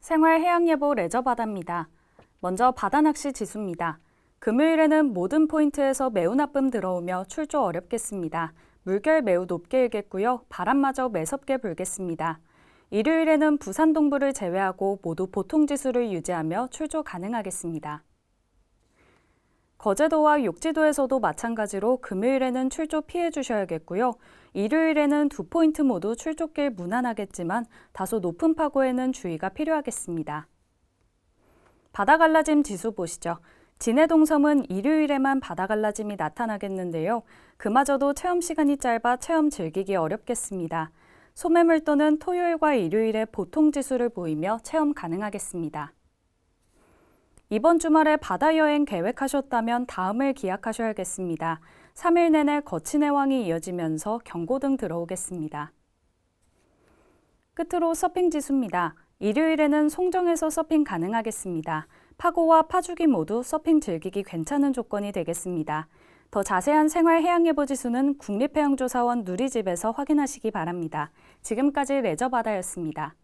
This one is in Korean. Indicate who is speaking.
Speaker 1: 생활 해양예보 레저 바다입니다. 먼저 바다 낚시 지수입니다. 금요일에는 모든 포인트에서 매우 나쁨 들어오며 출조 어렵겠습니다. 물결 매우 높게 일겠고요. 바람마저 매섭게 불겠습니다. 일요일에는 부산 동부를 제외하고 모두 보통 지수를 유지하며 출조 가능하겠습니다. 거제도와 욕지도에서도 마찬가지로 금요일에는 출조 피해 주셔야겠고요. 일요일에는 두 포인트 모두 출조길 무난하겠지만 다소 높은 파고에는 주의가 필요하겠습니다. 바다 갈라짐 지수 보시죠. 진해동섬은 일요일에만 바다 갈라짐이 나타나겠는데요. 그마저도 체험 시간이 짧아 체험 즐기기 어렵겠습니다. 소매물도는 토요일과 일요일에 보통 지수를 보이며 체험 가능하겠습니다. 이번 주말에 바다 여행 계획하셨다면 다음을 기약하셔야겠습니다. 3일 내내 거친 해왕이 이어지면서 경고등 들어오겠습니다. 끝으로 서핑 지수입니다. 일요일에는 송정에서 서핑 가능하겠습니다. 파고와 파주기 모두 서핑 즐기기 괜찮은 조건이 되겠습니다. 더 자세한 생활 해양 예보 지수는 국립해양조사원 누리집에서 확인하시기 바랍니다. 지금까지 레저바다였습니다.